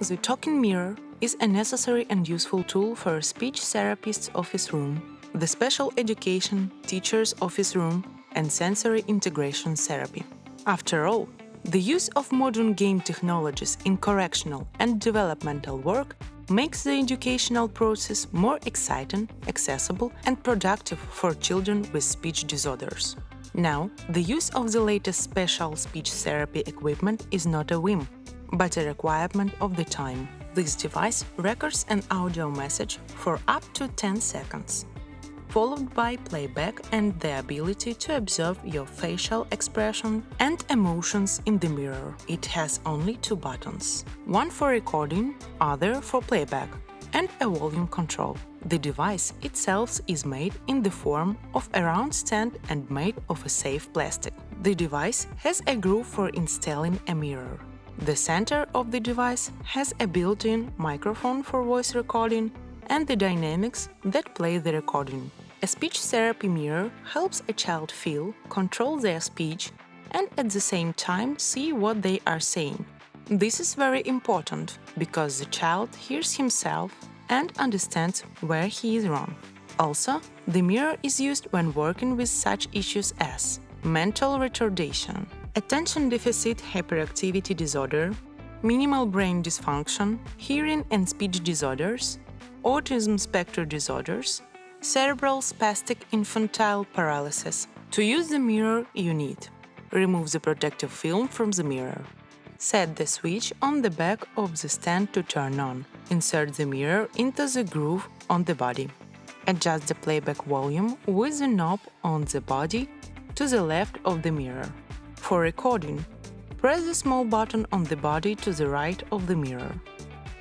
The talking mirror is a necessary and useful tool for a speech therapist's office room, the special education teacher's office room, and sensory integration therapy. After all, the use of modern game technologies in correctional and developmental work makes the educational process more exciting, accessible, and productive for children with speech disorders. Now, the use of the latest special speech therapy equipment is not a whim, but a requirement of the time. This device records an audio message for up to 10 seconds, followed by playback and the ability to observe your facial expression and emotions in the mirror. It has only two buttons one for recording, other for playback, and a volume control. The device itself is made in the form of a round stand and made of a safe plastic. The device has a groove for installing a mirror. The center of the device has a built-in microphone for voice recording and the dynamics that play the recording. A speech therapy mirror helps a child feel, control their speech, and at the same time see what they are saying. This is very important because the child hears himself and understands where he is wrong. Also, the mirror is used when working with such issues as mental retardation, attention deficit hyperactivity disorder, minimal brain dysfunction, hearing and speech disorders, autism spectrum disorders, cerebral spastic infantile paralysis. To use the mirror, you need remove the protective film from the mirror. Set the switch on the back of the stand to turn on. Insert the mirror into the groove on the body. Adjust the playback volume with the knob on the body to the left of the mirror. For recording, press the small button on the body to the right of the mirror.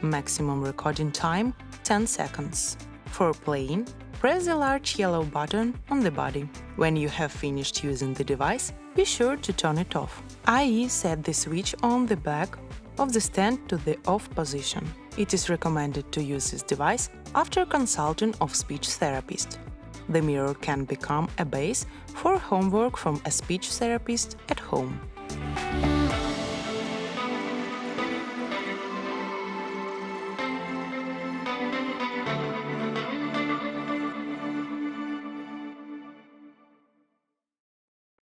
Maximum recording time 10 seconds. For playing, press the large yellow button on the body. When you have finished using the device, be sure to turn it off, i.e. set the switch on the back of the stand to the off position. It is recommended to use this device after consulting of speech therapist. The mirror can become a base for homework from a speech therapist at home.